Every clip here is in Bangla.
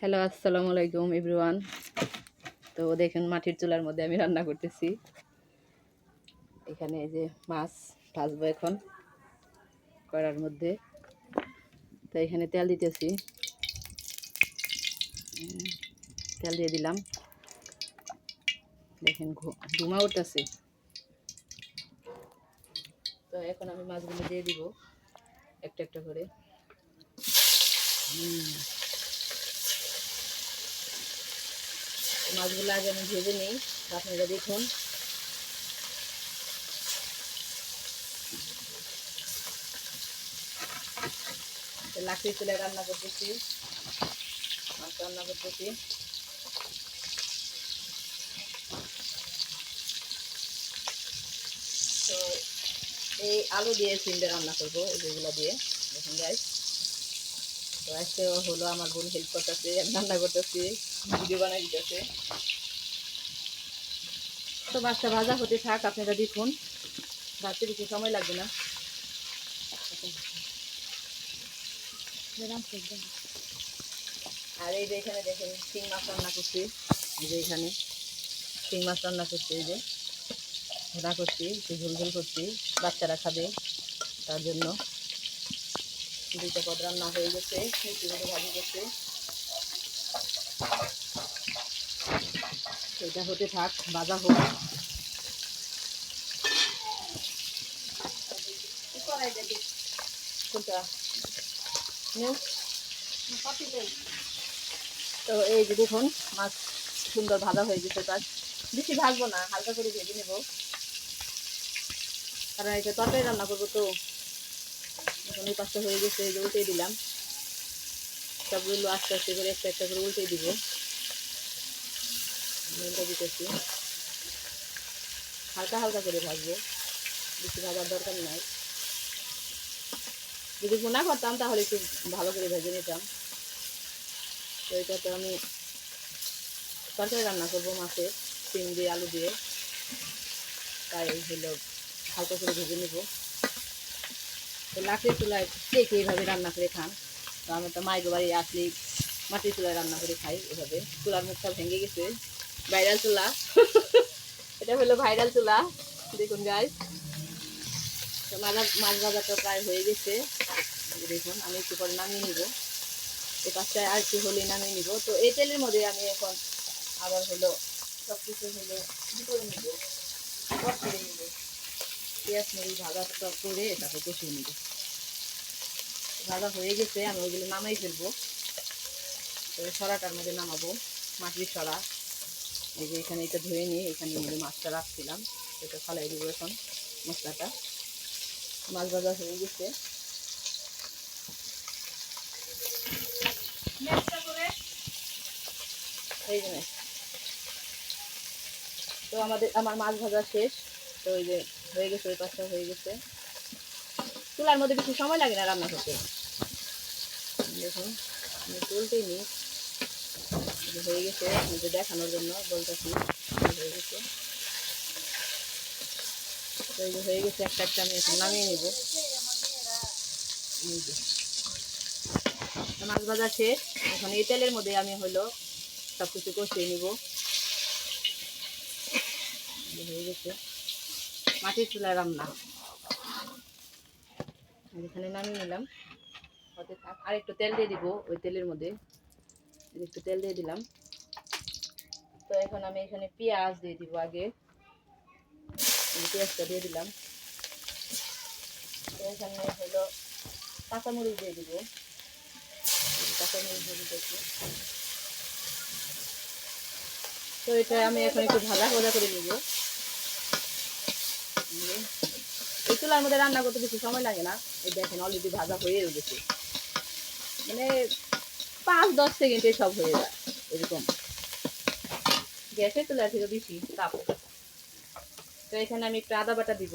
হ্যালো আসসালামু আলাইকুম এভরিওয়ান তো দেখুন, মাটির চুলার মধ্যে আমি রান্না করতেছি। এখানে এই যে মাছ ভাজবো এখন কড়ার মধ্যে। তো এখানে তেল দিতেছি। তেল দিয়ে দিলাম। দেখেন, ঘু- ধুমা উঠতেছে। তো এখন আমি মাছগুলো দিয়ে দিব, একটা একটা করে। হুম মাছগুলো আগে আমি ভেজে নিই, আপনারা দেখুন। লাকড়ি চুলায় রান্না করতেছি, মাছ রান্না করতেছি। তো এই আলু দিয়ে সিমটা রান্না করব যেগুলো দিয়ে। দেখুন গাইস তো হলো আমার বোন হেল্প করতেছে রান্না করতেছি ভিডিও বানাই দিতেছে। তো মাছটা ভাজা হতে থাক, আপনারা দেখুন। ভাজতে বেশি সময় লাগবে না। আর এই যে এখানে দেখেন, শিং মাছ রান্না করছি। এই যে এখানে শিং মাছ রান্না করছি, এই যে। রান্না করছি, একটু ঝোল করছি, বাচ্চারা খাবে তার জন্য। দুইটা পদ রান্না হয়ে গেছে ভাজি গেছে। এটা হতে থাক ভাজা হোক। তো এই যে দেখুন মাছ সুন্দর ভাজা হয়ে গেছে তার বেশি ভাজবো না হালকা করে ভেজে নেব। কারণ এটা তরকারি রান্না করব তো। এখন এই পাঁচটা হয়ে গেছে, এই উল্টে দিলাম। সবগুলো আস্তে আস্তে করে একটা একটা করে উল্টে দিব। দিতেছি। হালকা হালকা করে ভাজবো, বেশি ভাজার দরকার নাই। যদি ভুনা করতাম তাহলে একটু ভালো করে ভেজে নিতাম। তো এটা তো আমি তরকারি রান্না করব মাছের সিম দিয়ে, আলু দিয়ে। তাই হলো হালকা করে ভেজে নেব। তো লাকড়ির চুলায় কে এইভাবে রান্না করে খান? তো আমি তো মাইকে বাড়ি আসলে, মাটির চুলায় রান্না করে খাই এভাবে। চুলার মুখটা ভেঙে গেছে। ভাইরাল চুলা। এটা হলো ভাইরাল চুলা। দেখুন গাই তো মাছ মাছ ভাজাটা প্রায় হয়ে গেছে। দেখুন, আমি একটু পরে নামিয়ে নিব। এই পাঁচটায় আর একটু হলে নামিয়ে নিব। তো এই তেলের মধ্যে আমি এখন আবার হলো সব কিছু হলো করে নিব করে নিব। পেঁয়াজ মরিচ ভাজা সব করে তারপর কষিয়ে নিব। ভাজা হয়ে গেছে আমি ওইগুলো নামাই ফেলব। তো সরাটার মধ্যে নামাবো মাটির সরা। এই যে এখানে এটা ধুয়ে নিয়ে এখানে মধ্যে মাছটা রাখছিলাম এটা ফালাই দেবো এখন মশলাটা। মাছ ভাজা হয়ে গেছে। এই যে নেন। তো আমাদের আমার মাছ ভাজা শেষ। তো ওই যে হয়ে গেছে, ওই পাশটা হয়ে গেছে। চুলার মধ্যে বেশি সময় লাগে না রান্না করতে। দেখুন, আমি তুলতেই নিই। হয়ে গেছে আপনাদের দেখানোর জন্য বলতেছি হয়ে গেছে। যে হয়ে গেছে, একটা একটা আমি এখন নামিয়ে নিব। যে। মাছ ভাজা শেষ। এখন এই তেলের মধ্যে আমি হলো সব কিছু কষিয়ে নিব। হয়ে গেছে। মাটির চুলায় রান্না। এখানে নামিয়ে নিলাম। আর একটু তেল দিয়ে দিব ওই তেলের মধ্যে। একটু তেল দিয়ে দিলাম। তো এখন আমি এখানে পেঁয়াজ দিয়ে দিব আগে। পেঁয়াজটা দিয়ে দিলাম। এখানে হলো কাঁচামরিচ দিয়ে দিব। কাঁচামরিচ দিয়ে তো এটা আমি এখন একটু ভাজা ভাজা করে নিব। এই চুলার মধ্যে রান্না করতে বেশি সময় লাগে না। এই দেখেন অলরেডি ভাজা হয়ে গেছে। মানে পাঁচ, দশ সেকেন্ডে সব হয়ে যায়, এরকম। গ্যাসের চুলা থেকে বেশি তাপ। তো এখানে আমি একটু আদা বাটা দিব।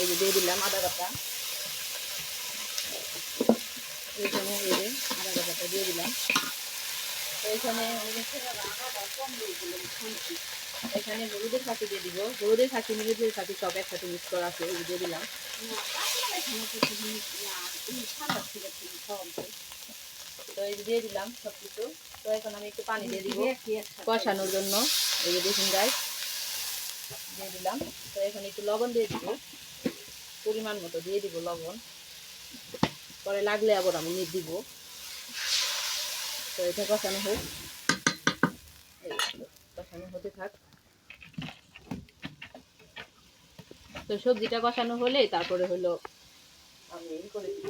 এই যে দিয়ে দিলাম আদা বাটা। এখানে এই আদা বাটাটা দিয়ে দিলাম। তো এখানে এখানে হলুদের ফাঁকি দিয়ে দিব। হলুদের ফাঁকি মিলিদের ফাঁকি সব একসাথে মিক্স করা আছে যে দিয়ে দিলাম। তো এই দিয়ে দিলাম সব কিছু তো এখন আমি একটু পানি দিয়ে দিব কষানোর জন্য। এই যে দেখুন গাছ দিয়ে দিলাম। তো এখন একটু লবণ দিয়ে দিব। পরিমাণ মতো দিয়ে দিব লবণ। পরে লাগলে আবার আমি নিয়ে দিব। তো এটা কষানো হোক। হতে থাক। তো সবজিটা কষানো হলে তারপরে হলো আমি করে দিব।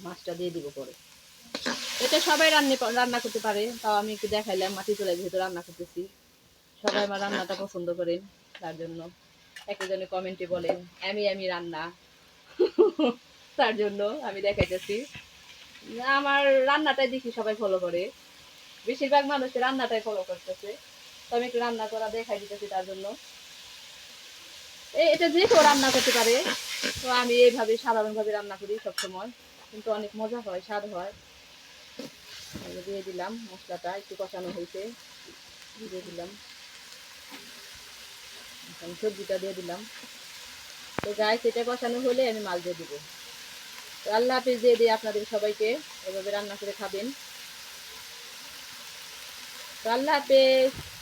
মাছটা দিয়ে দিব পরে। এটা সবাই রান্না রান্না করতে পারে, তাও আমি একটু দেখাইলাম, মাটি চলে যেহেতু রান্না করতেছি। সবাই আমার রান্নাটা পছন্দ করেন, তার জন্য একজনে কমেন্টে বলেন, আমি আমি রান্না। তার জন্য আমি দেখাইতেছি। আমার রান্নাটাই দেখি সবাই ফলো করে। বেশিরভাগ মানুষ রান্নাটাই ফলো করতেছে। তো আমি একটু রান্না করা দেখাই দিতেছি তার জন্য। এটা যে কেউ রান্না করতে পারে, তো আমি এইভাবে সাধারণভাবে রান্না করি সবসময়। কিন্তু অনেক মজা হয়, স্বাদ হয়। দিয়ে দিলাম মশলাটা, একটু কষানো হয়েছে। দিয়ে দিলাম। সবজিটা দিয়ে দিলাম। তো গায়ে সেটা কষানো হলে আমি মাল দিয়ে দিব। আল্লাহ হাফিজ দিয়ে দিই আপনাদের সবাইকে এভাবে রান্না করে খাবেন। তো আল্লাহ হাফেজ।